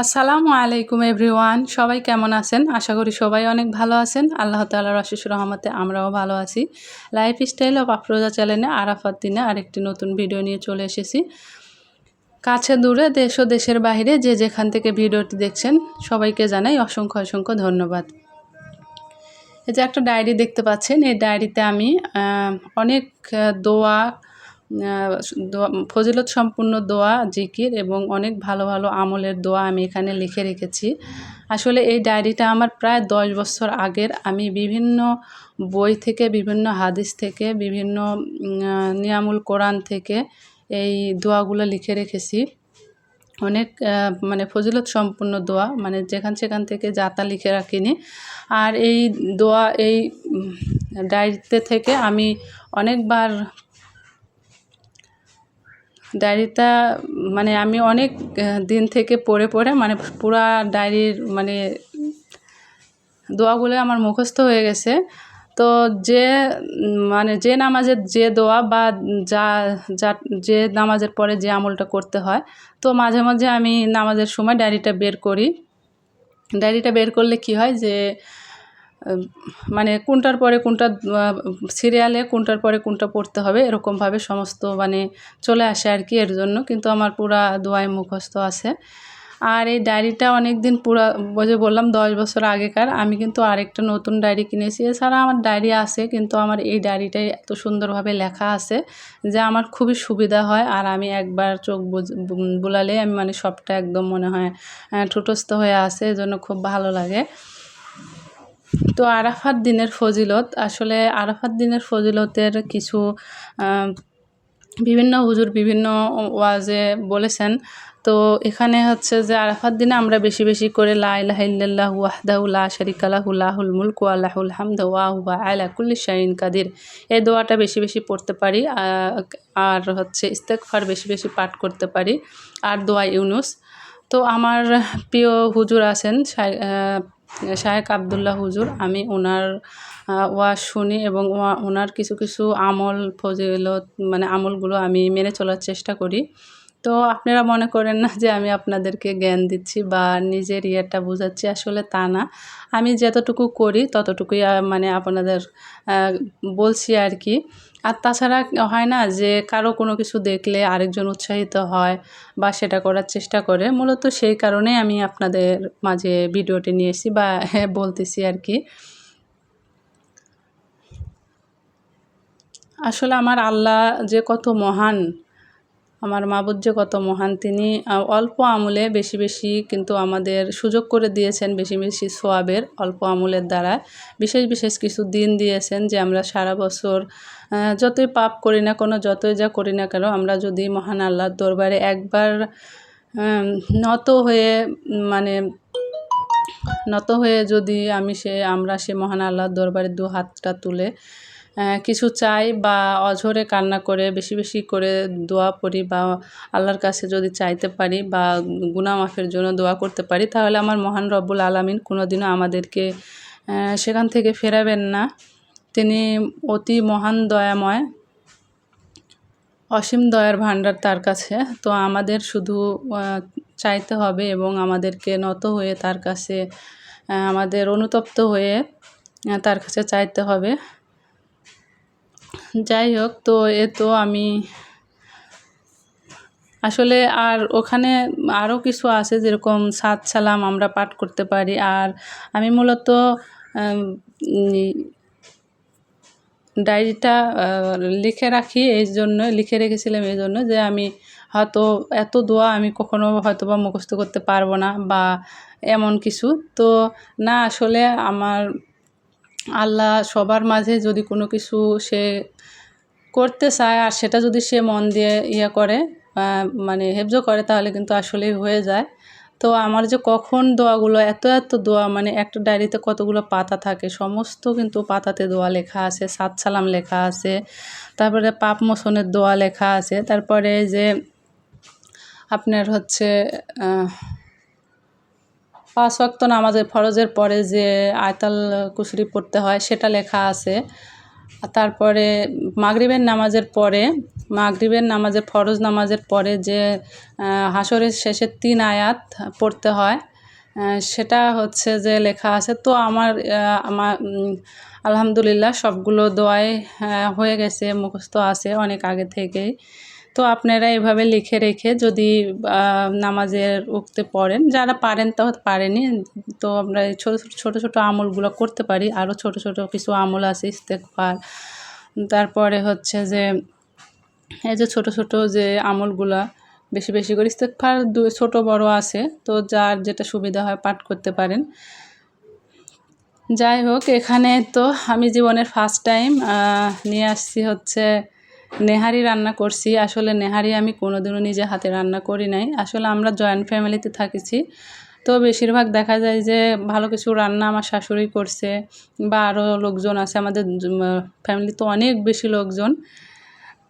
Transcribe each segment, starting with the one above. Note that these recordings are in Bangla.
আসসালামু আলাইকুম এভরিওয়ান, সবাই কেমন আছেন? আশা করি সবাই অনেক ভালো আছেন। আল্লাহ তাল্লাহ রশিস রহমতে আমরাও ভালো আছি। লাইফ স্টাইল অফ আফরোজা চ্যানেলে আরাফাত দিনে আরেকটি নতুন ভিডিও নিয়ে চলে এসেছি। কাছে দূরে, দেশ ও দেশের বাইরে যে যেখান থেকে ভিডিওটি দেখছেন, সবাইকে জানাই অসংখ্য অসংখ্য ধন্যবাদ। এই যে একটা ডায়েরি দেখতে পাচ্ছেন। এই ডায়েরিতে আমি অনেক দোয়া- ফজিলত সম্পূর্ণ দোয়া, জিকির এবং অনেক ভালো ভালো আমলের দোয়া আমি এখানে লিখে রেখেছি। আসলে এই ডায়েরিটা আমার প্রায় দশ বছর আগের। আমি বিভিন্ন বই থেকে, বিভিন্ন হাদিস থেকে, বিভিন্ন নিয়ামুল কোরআন থেকে এই দোয়াগুলো লিখে রেখেছি। অনেক মানে ফজিলত সম্পূর্ণ দোয়া মানে যেখান সেখান থেকে যাতা লিখে রাখিনি। আর এই দোয়া, এই ডায়েরিতে থেকে আমি অনেকবার ডায়েরিটা মানে আমি অনেক দিন থেকে পড়ে পড়ে মানে পুরা ডায়েরির মানে দোয়াগুলো আমার মুখস্থ হয়ে গেছে। তো যে মানে যে নামাজের যে দোয়া বা যা যা, যে নামাজের পরে যে আমলটা করতে হয়, তো মাঝে মাঝে আমি নামাজের সময় ডায়েরিটা বের করি। ডায়েরিটা বের করলে কি হয় যে মানে কোনটার পরে কোনটা সিরিয়ালে কোনটার পরে কোনটা পড়তে হবে, এরকমভাবে সমস্ত মানে চলে আসে আর কি এর জন্য, কিন্তু আমার পুরা দোয়ায় মুখস্থ আছে। আর এই ডায়েরিটা অনেক দিন পুরা যে বললাম দশ বছর আগেকার, আমি কিন্তু আরেকটা নতুন ডায়েরি কিনেছি। এছাড়া আমার ডায়েরি আছে, কিন্তু আমার এই ডায়েরিটাই এত সুন্দরভাবে লেখা আছে যে আমার খুবই সুবিধা হয়, আর আমি একবার চোখ বুলালে আমি মানে সবটা একদম মনে হয় ঠুটস্থ হয়ে আছে, এজন্য খুব ভালো লাগে। তো আরাফাত দিনের ফজিলত, আসলে আরাফাত দিনের ফজিলতের কিছু বিভিন্ন হুজুর বিভিন্ন ওয়াজে বলেছেন। তো এখানে হচ্ছে যে আরাফাত দিনে আমরা বেশি বেশি করে লাহু, লাহুল মুলক ওয়া লাহুল হামদু ওয়া হুয়া আলা কুল্লি শাইইন কাদির। এই দোয়াটা বেশি বেশি পড়তে পারি আর হচ্ছে ইস্তেগফার বেশি বেশি পাঠ করতে পারি, আর দোয়া ইউনুস। তো আমার প্রিয় হুজুর আছেন শায়েক আবদুল্লাহ হুজুর, আমি ওনার ওয়া শুনি এবং ওনার কিছু কিছু আমল ফজিলত মানে আমলগুলো আমি মেনে চলার চেষ্টা করি। তো আপনারা মনে করেন না যে আমি আপনাদেরকে জ্ঞান দিচ্ছি বা নিজের ইয়েটা বোঝাচ্ছি? আসলে তা না। আমি যতটুকু করি ততটুকুই মানে আপনাদের বলছি আর কি। আর তাছাড়া হয় না যে কারও কোনো কিছু দেখলে আরেকজন উৎসাহিত হয় বা সেটা করার চেষ্টা করে। মূলত সেই কারণেই আমি আপনাদের মাঝে ভিডিওটি নিয়ে এসেছি বা বলতেছি আর কি। আসলে আমার আল্লাহ যে কত মহান আমার মাবুদ যে কত মহান। তিনি অল্প আমলে বেশি বেশি কিন্তু আমাদের সুযোগ করে দিয়েছেন বেশি বেশি সোয়াবের অল্প আমলের দ্বারা। বিশেষ বিশেষ কিছু দিন দিয়েছেন যে আমরা সারা বছর যতই পাপ করি না কোনো, যতই যা করি না কেন, আমরা যদি মহান আল্লাহর দরবারে একবার নত হয়ে মানে নত হয়ে যদি আমি সে, আমরা সে মহান আল্লাহর দরবারে দু হাতটা তুলে কিছু চাই বা অঝরে কান্না করে, বেশি বেশি করে দোয়া পড়ি বা আল্লাহর কাছে যদি চাইতে পারি বা গুনাহ মাফের জন্য দোয়া করতে পারি, তাহলে আমার মহান রব্বুল আলামিন কোনোদিনও আমাদেরকে সেখান থেকে ফেরাবেন না। তিনি অতি মহান দয়াময়, অসীম দয়ার ভাণ্ডার তার কাছে। তো আমাদের শুধু চাইতে হবে এবং আমাদেরকে নত হয়ে তার কাছে আমাদের অনুতপ্ত হয়ে তার কাছে চাইতে হবে। যাই হোক, তো এ তো আমি আসলে আর ওখানে আরও কিছু আছে যেরকম সাত সালাম আমরা পাঠ করতে পারি। আর আমি মূলত ডায়েরিটা লিখে রাখি এই জন্য, লিখে রেখেছিলাম এই জন্য যে আমি হয়তো এত দোয়া আমি কখনো হয়তো বা মুখস্থ করতে পারব না বা এমন কিছু। তো না, আসলে আমার আল্লাহ সবার মাঝে যদি কোনো কিছু সে করতে চায় আর সেটা যদি সে মন দিয়ে ইয়ে করে মানে হেফজ করে, তাহলে কিন্তু আসলেই হয়ে যায়। তো আমার যে কখন দোয়াগুলো, এত এত দোয়া মানে একটা ডায়েরিতে কতগুলো পাতা থাকে, সমস্ত কিন্তু পাতাতে দোয়া লেখা আছে, সাত সালাম লেখা আছে, তারপরে পাপ মোচনের দোয়া লেখা আছে, তারপরে যে আপনার হচ্ছে পাঁচ ওয়াক্ত নামাজের ফরজের পরে যে আয়তাল কুশরি পড়তে হয়, সেটা লেখা আছে। তারপরে মাগরিবের নামাজের পরে, মাগরিবের নামাজের ফরজ নামাজের পরে যে হাসরের শেষের তিন আয়াত পড়তে হয় সেটা হচ্ছে যে লেখা আছে। তো আমার আমার আলহামদুলিল্লাহ সবগুলো দোয়াই হয়ে গেছে, মুখস্থ আছে অনেক আগে থেকেই। তো আপনারা এভাবে লিখে রেখে যদি নামাজের উঠতে পড়েন, যারা পারেন তো পারেনি, তো আমরা এই ছোটো ছোটো ছোটো আমলগুলো করতে পারি আরও ছোটো ছোটো কিছু আমল আছে ইস্তেকফার তারপরে হচ্ছে যে, এই যে ছোট ছোট যে আমলগুলা, বেশি বেশি করে ইস্তেকফার দু, ছোট, বড় আছে, তো যার যেটা সুবিধা হয় পাঠ করতে পারেন। যাই হোক, এখানে তো আমি জীবনের ফার্স্ট টাইম নিয়ে আসছি হচ্ছে নেহারি রান্না করছি। আসলে নেহারি আমি কোনোদিনও নিজে হাতে রান্না করি নাই। আসলে আমরা জয়েন্ট ফ্যামিলিতে থাকিছি। তো বেশিরভাগ দেখা যায় যে ভালো কিছু রান্না আমার শাশুড়ি করছে বা আরও লোকজন আছে। আমাদের ফ্যামিলি তো অনেক বেশি লোকজন।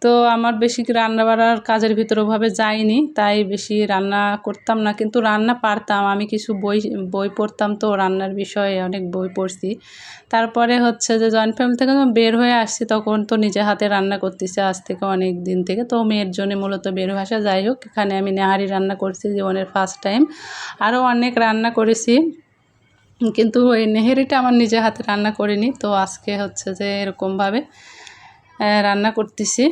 তো আমার বেশি রান্না বাড়ার কাজের ভিতর ওভাবে যাইনি, তাই বেশি রান্না করতাম না। কিন্তু রান্না পারতাম, আমি কিছু বই বই পড়তাম তো, রান্নার বিষয়ে অনেক বই পড়ছি। তারপরে হচ্ছে যে জয়েন্ট ফ্যামিলি থেকে যখন বের হয়ে আসছি, তখন তো নিজে হাতে রান্না করতেছি, আজ থেকে অনেক দিন থেকে। তো মেয়ের জন্য মূলত বের হয়ে আসা যাই হোক, এখানে আমি নেহারি রান্না করছি জীবনের ফার্স্ট টাইম আরও অনেক রান্না করেছি, কিন্তু ওই নেহেরিটা আমার নিজে হাতে রান্না করিনি। তো আজকে হচ্ছে যে এরকমভাবে রান্না করতেছি।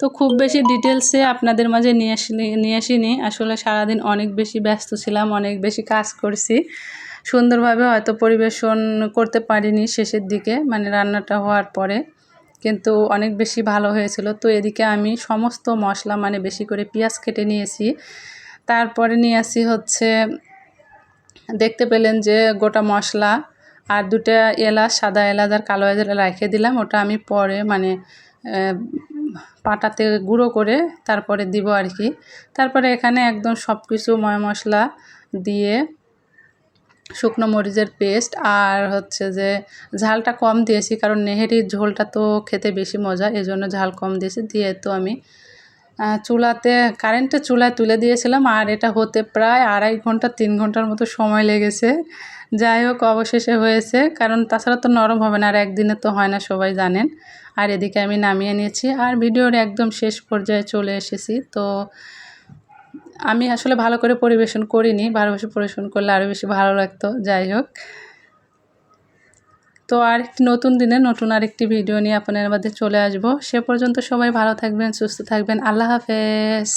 তো খুব বেশি ডিটেলসে আপনাদের মাঝে নিয়ে আসিনি নিয়ে আসিনি। আসলে সারাদিন অনেক বেশি ব্যস্ত ছিলাম, অনেক বেশি কাজ করছি। সুন্দরভাবে হয়তো পরিবেশন করতে পারিনি শেষের দিকে মানে রান্নাটা হওয়ার পরে। কিন্তু অনেক বেশি ভালো হয়েছিল। তো এদিকে আমি সমস্ত মশলা মানে বেশি করে পেঁয়াজ কেটে নিয়েছি। তারপরে নিয়ে আসি হচ্ছে, দেখতে পেলেন যে গোটা মশলা আর দুটা এলাচ, সাদা এলাচ আর কালো এলাচ রেখে দিলাম। ওটা আমি পরে মানে পাটাতে গুঁড়ো করে তারপরে দিব আর কি। তারপরে এখানে একদম সব কিছু ময় মশলা দিয়ে শুকনো মরিচের পেস্ট আর হচ্ছে যে ঝালটা কম দিয়েছি কারণ নেহেরির ঝোলটা তো খেতে বেশি মজা এই জন্য ঝাল কম দিয়েছি, দিয়ে তো আমি চুলাতে কারেন্টের চুলায় তুলে দিয়েছিলাম, আর এটা হতে প্রায় আড়াই ঘণ্টা, তিন ঘণ্টার মতো সময় লেগেছে। যাই হোক, অবশেষে হয়েছে, কারণ তাছাড়া তো নরম হবে না, আর একদিনে তো হয় না, সবাই জানেন। আর এদিকে আমি নামিয়ে নিয়েছি, আর ভিডিওর একদম শেষ পর্যায়ে চলে এসেছি। তো আমি আসলে ভালো করে পরিবেশন করিনি, ভালোবেসে পরিবেশন করলে আরও বেশি ভালো লাগতো, যাই হোক। তো আর নতুন দিনে নতুন আরেকটি ভিডিও নিয়ে আপনার মধ্যে চলে আসব। সে পর্যন্ত সবাই ভালো থাকবেন, সুস্থ থাকবেন। আল্লাহ হাফেজ।